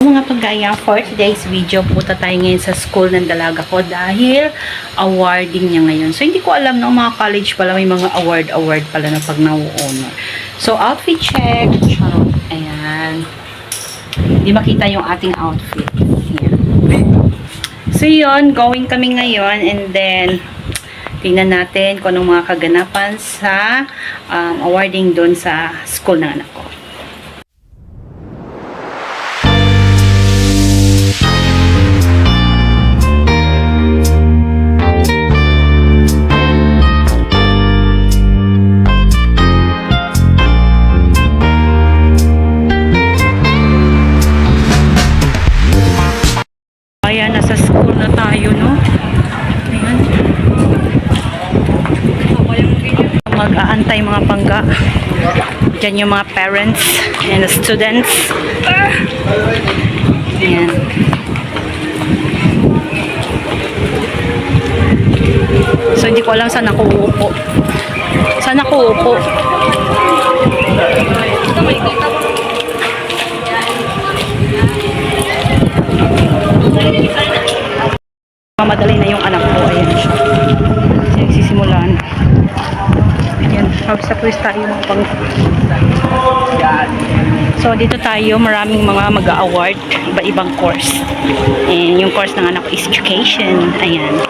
Mga pagaya, for today's video, puta tayo ngayon sa school ng dalaga ko dahil awarding niya ngayon. So, hindi ko alam na mga college pala may mga award-award pala na pag na-honor. So, outfit check. Charot. Ayan. Hindi makita yung ating outfit. Ayan. So, yun. Going kami ngayon and then tingnan natin kung anong mga kaganapan sa um, awarding doon sa school ng anak ko. Tayo, no? Ayan. Mag-aantay mga pangga. Diyan yung mga parents and students. Ayan. So, hindi ko alam saan ako uupo. Saan ako uupo? Mamadali dito tayo. Maraming mga mag-award. Iba-ibang course. And yung course ng anak ko is education. Ayan.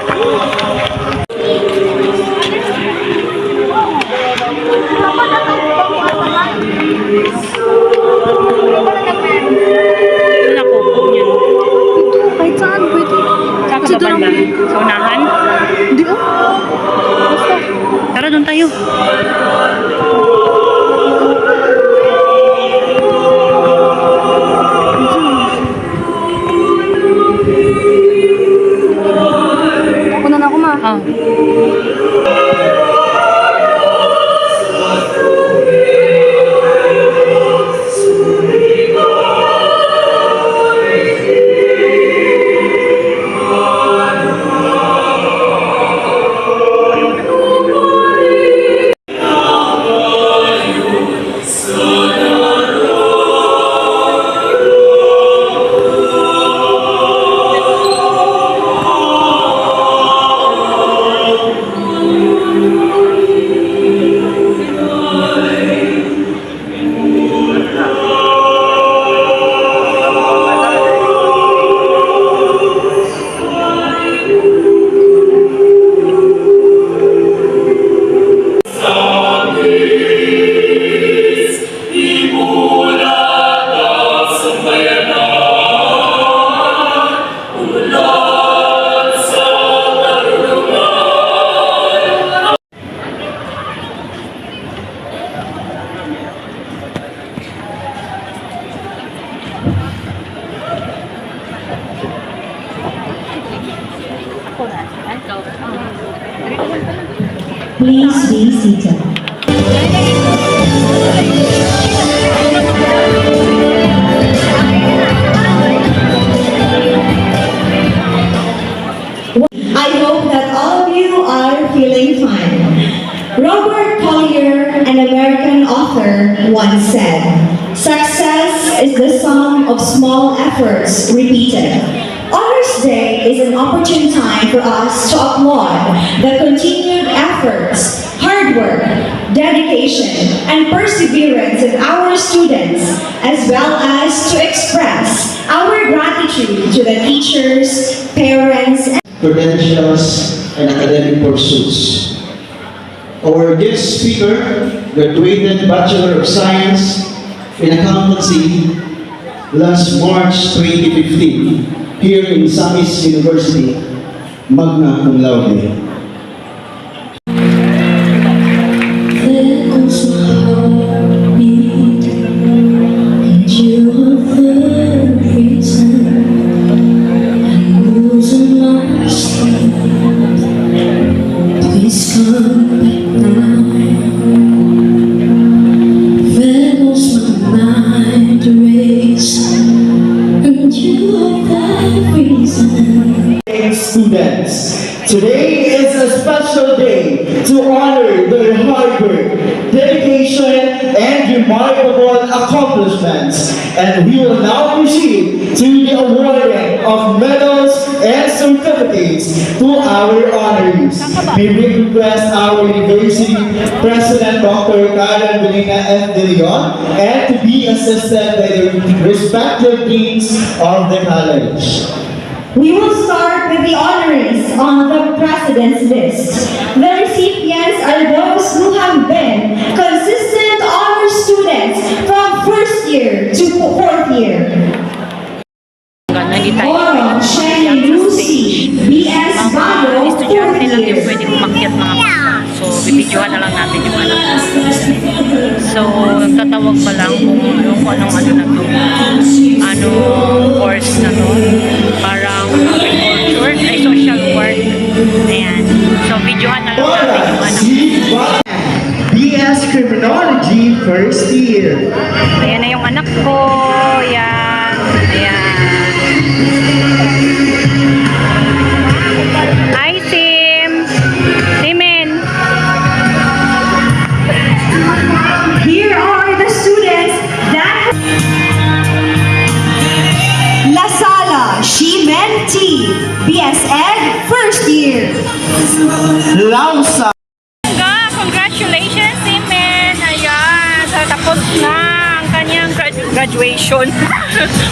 Please be seated. I hope that all of you are feeling fine. Robert Collier, an American author, once said, Success is the sum of small efforts repeated. Honors Day is an opportune time for us to applaud the continued efforts, hard work, dedication, and perseverance of our students, as well as to express our gratitude to the teachers, parents, and credentials, and academic pursuits. Our guest speaker graduated Bachelor of Science in Accountancy last March 2015 here in Samis University, magna cum laude. to honor their hard work, dedication, and remarkable accomplishments. And we will now proceed to the awarding of medals and certificates to our honorees. We request our University President Dr. Karen Belina F. De Leon and to be assisted by the respective deans of the college. We will start with the honorees on the president's list. The recipients are those who have been consistent honor students from first year to fourth year. Oro, Shelley Lucy, B.S. Bayo, fourth year. pwede. So, bibidyohan na lang natin yung ano. So, tatawag pa lang kung ano, anong ano na to. Anong course na to. Agriculture, ay social work. Ayan. So, videohan na lang natin yung. Bayan, BS Criminology First Year. Ayan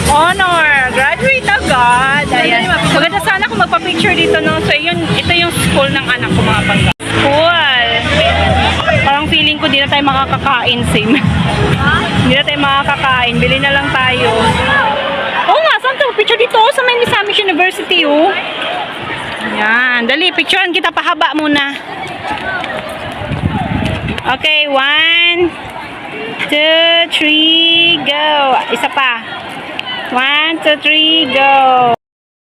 Honor. Graduate agad. Ayan. Maganda sana kung magpa-picture dito, no? So, yun, ito yung school ng anak ko, mga bangga. Cool. Parang feeling ko di na tayo makakakain, Sim. Hindi na tayo makakakain. Bili na lang tayo. Oo nga, saan to? Picture dito sa may Misamis University, oh. Yan. Dali, picturean kita. Pahaba muna. Okay, one, two, three, go. Isa pa. One, two, three, go.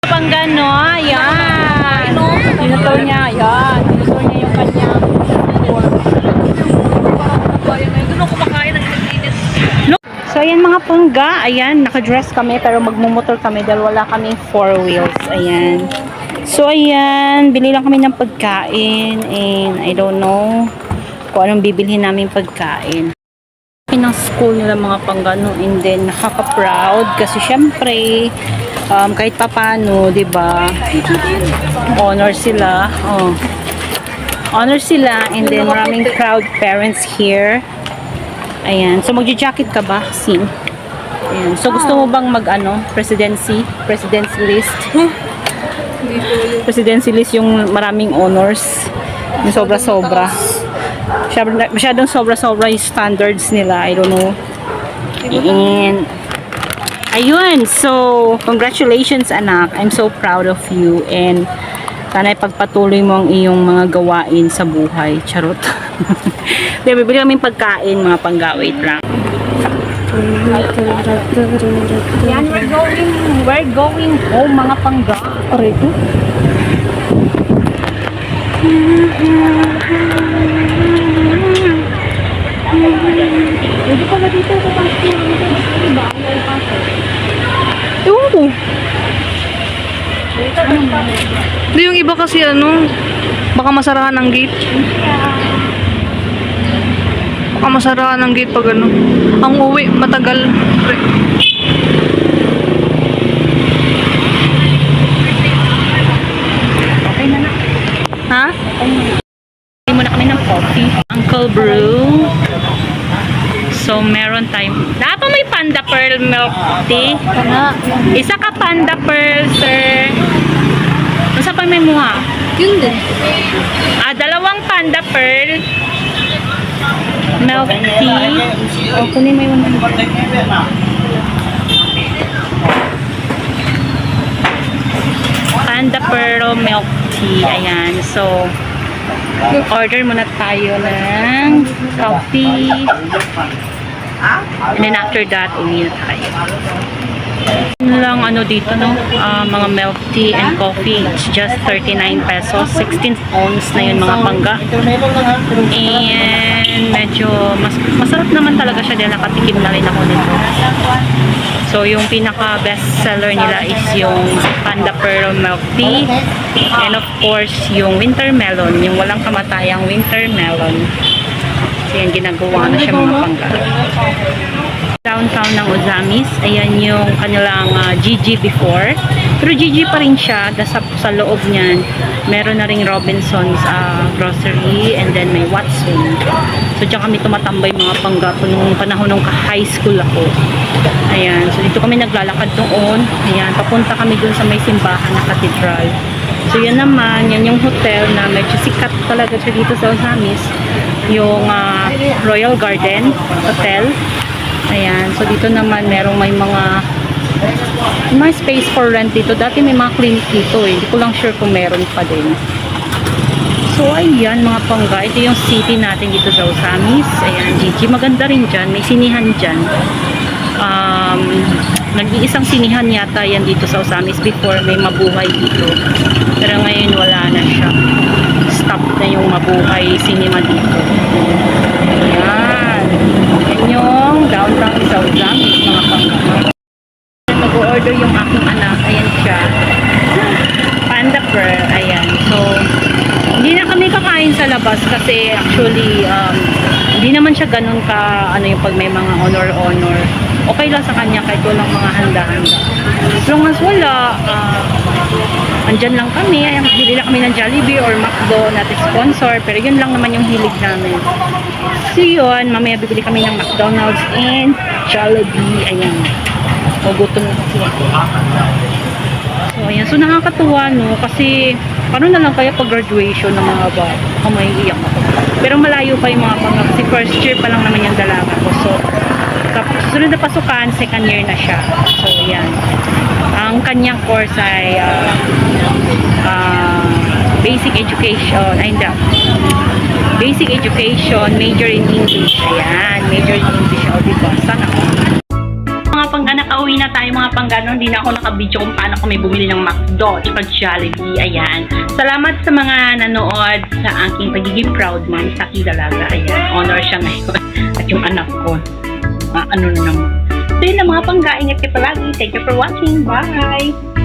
Pang gano, yan. Dinutol niya, yan. Dinutol niya yung Look. So, ayan mga pangga. Ayan, nakadress kami pero magmumotor kami dahil wala kami four wheels. Ayan. So, ayan. Bili lang kami ng pagkain and I don't know kung anong bibilhin namin pagkain. Kami ng school nila mga panggano and then nakaka-proud kasi syempre um, kahit papano, 'di ba? Honor sila. Oh. Honor sila and then maraming proud parents here. Ayan. So magja-jacket ka ba, Sim? Ayan. So gusto mo bang mag ano, presidency, presidency list? presidency list yung maraming honors. Yung sobra-sobra. Masyadong, sobra-sobra yung standards nila. I don't know. And, ayun. So, congratulations anak. I'm so proud of you. And, sana ipagpatuloy mo ang iyong mga gawain sa buhay. Charot. Di, bibili kami pagkain, mga pangga-wait lang. Yan, we're going, we're going home, mga pangga. Arito. Pwede pala dito sa pastor. Diba? Ewan ko. Hindi yung iba kasi ano, baka masarahan ng gate. Baka masarahan ng gate pag ano. Ang uwi, matagal. Pre. Okay na na. Ha? Hindi muna kami ng coffee. Uncle Brew. So, meron tayong... Dapat may Panda Pearl milk tea. Isa ka Panda Pearl, sir. Masa pa may muha? Yun din. Ah, dalawang Panda Pearl. Milk tea. O, kunin mo yung Panda Pearl milk tea. Ayan. So, order muna tayo ng coffee. And then after that, na tayo. Lang ano dito no, ah, mga milk tea and coffee. It's just 39 pesos. 16 ounce na yun mga pangga. And medyo mas, masarap naman talaga siya dahil nakatikim na rin ako nito. So yung pinaka best seller nila is yung Panda Pearl Milk Tea and of course yung winter melon, yung walang kamatayang winter melon. So yan ginagawa na siya mga pangga. Downtown ng Ozamis, ayan yung kanilang ah, GG before. Pero GG pa rin siya, sa, sa loob niyan, meron na ring Robinson's ah, grocery and then may Watson. So diyan kami tumatambay mga panggapo nung panahon nung high school ako. Ayan, so dito kami naglalakad doon. Ayan, papunta kami dun sa may simbahan na cathedral. So yan naman, yan yung hotel na medyo sikat talaga siya dito sa Osamis. Yung ah, Royal Garden Hotel. Ayan, so dito naman merong may mga may space for rent dito. Dati may mga clinic dito eh. Hindi ko lang sure kung meron pa din. So, ayan mga pangga. Ito yung city natin dito sa Osamis. Ayan, Gigi. Maganda rin dyan. May sinihan dyan. Um, nag-iisang sinihan yata yan dito sa Osamis before may mabuhay dito. Pero ngayon wala na siya. Stop na yung mabuhay cinema dito. Ayan. Yan yung downtown sa Osamis mga pangga mag-order yung aking anak. Ayan siya. Panda Pearl. Ayan. So, hindi na kami kakain sa labas kasi actually, um, hindi naman siya ganun ka, ano yung pag may mga honor-honor. Okay lang sa kanya kahit walang mga handa-handa. As long as wala, ah, andyan lang kami. Ayan, bili lang kami ng Jollibee or McDo natin sponsor. Pero yun lang naman yung hilig namin. So yun, mamaya bibili kami ng McDonald's and Jollibee. Ayan. Magutom na kasi ako. So, ayan. So, nakakatuwa, no? Kasi, paano na lang kaya pag graduation ng mga bata? Ako may iyak ako. Pero malayo pa yung mga pang kasi first year pa lang naman yung dalaga ko. So, tapos susunod na pasukan, second year na siya. So, ayan. Ang kanyang course ay ah, ah, basic education. Ay, hindi. Basic education, major in English. Ayan, major in English. O, diba? Sana ako mga pangga, nakauwi na tayo mga pangga. No? Hindi na ako nakabidyo kung paano kami bumili ng McDo at Jollibee. Ayan. Salamat sa mga nanood sa aking pagiging proud mom sa aking. Ayan. Honor siya ngayon. At yung anak ko. Ano na naman. So yun na mga pangga. Ingat kayo palagi. Thank you for watching. Bye!